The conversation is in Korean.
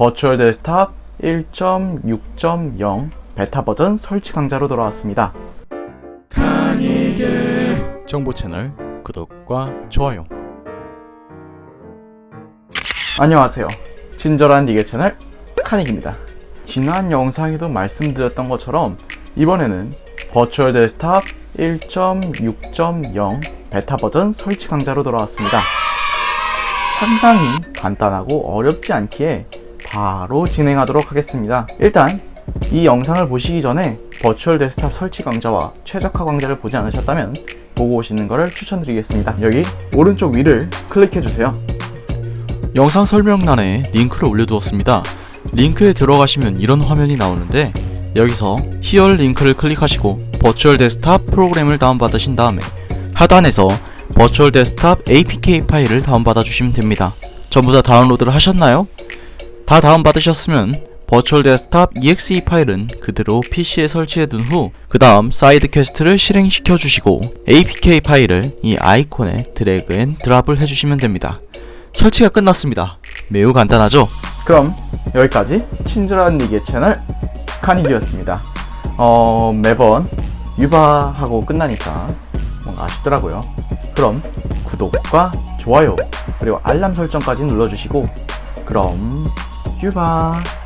버추얼 데스크탑 1.6.0 베타 버전 설치 강좌로 돌아왔습니다. 정보 채널 구독과 좋아요. 안녕하세요. 친절한 니게 채널 카닉입니다. 지난 영상에도 말씀드렸던 것처럼 이번에는 버추얼 데스크탑 1.6.0 베타 버전 설치 강좌로 돌아왔습니다. 상당히 간단하고 어렵지 않기에 바로 진행하도록 하겠습니다. 일단 이 영상을 보시기 전에 버추얼 데스크탑 설치 강좌와 최적화 강좌를 보지 않으셨다면 보고 오시는 것을 추천드리겠습니다. 여기 오른쪽 위를 클릭해 주세요. 영상 설명란에 링크를 올려두었습니다. 링크에 들어가시면 이런 화면이 나오는데 여기서 히얼 링크를 클릭하시고 버추얼 데스크탑 프로그램을 다운받으신 다음에 하단에서 버추얼 데스크탑 APK 파일을 다운받아 주시면 됩니다. 전부 다 다운로드를 하셨나요? 다 다운받으셨으면 버추얼 데스크탑 exe 파일은 그대로 PC에 설치해 둔 후 그 다음 사이드 퀘스트를 실행시켜 주시고 APK 파일을 이 아이콘에 드래그 앤 드랍을 해주시면 됩니다. 설치가 끝났습니다. 매우 간단하죠? 그럼 여기까지 친절한 니게 채널 카니기였습니다. 어, 매번 유바하고 끝나니까 뭔가 아쉽더라고요. 그럼 구독과 좋아요 그리고 알람 설정까지 눌러주시고 그럼 유바